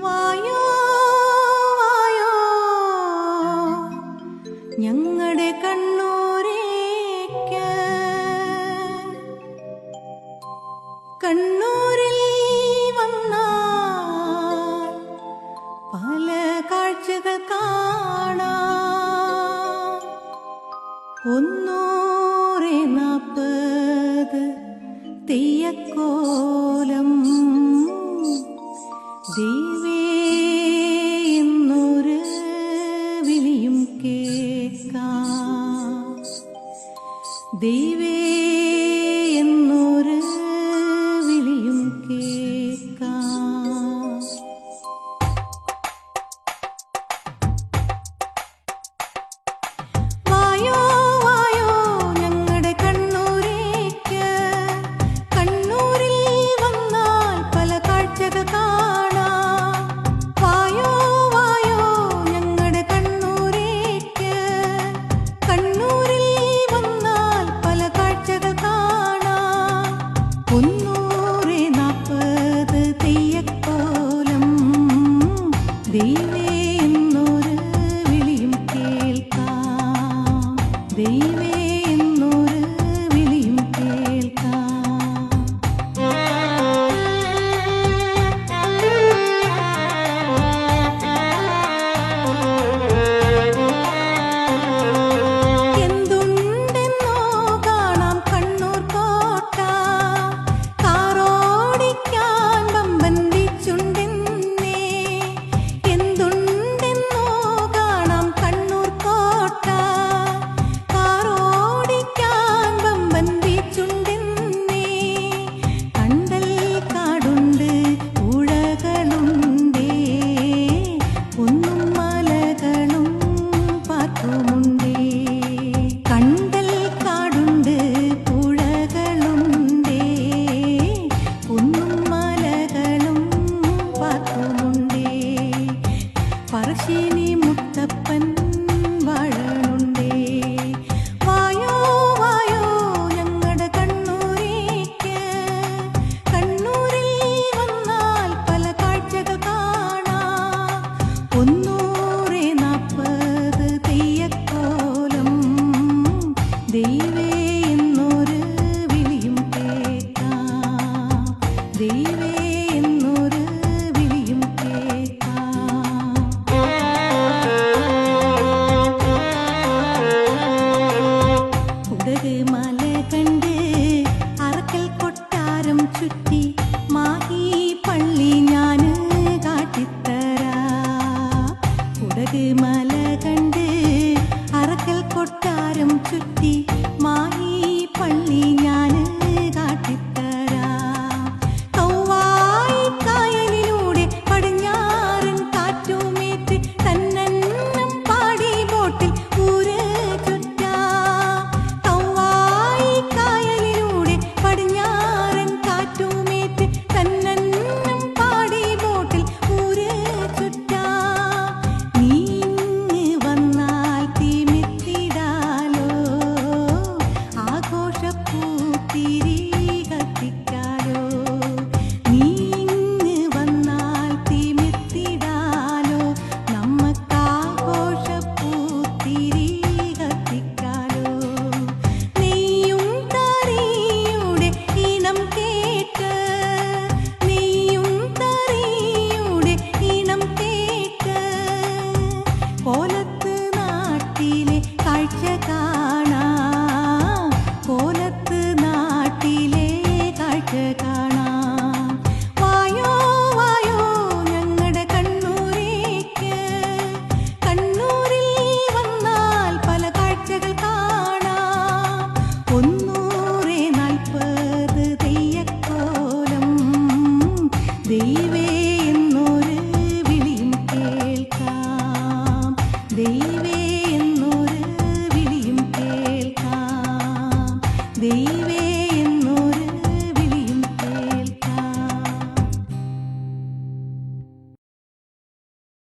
വായോ ഞങ്ങളുടെ കണ്ണൂരേക്ക്. കണ്ണൂരിൽ വന്നാൽ പല കാഴ്ചകൾ കാണാ. ഒന്നൂറെ തെയ്യക്കോലം. ദൈവേ देवे മുന്നൂറ് വിളിയും കേൾക്കാം. ദൈവ ദൈവേ എന്നൊരു വിളിയും കേൾക്കാം. ദൈവ ദൈവ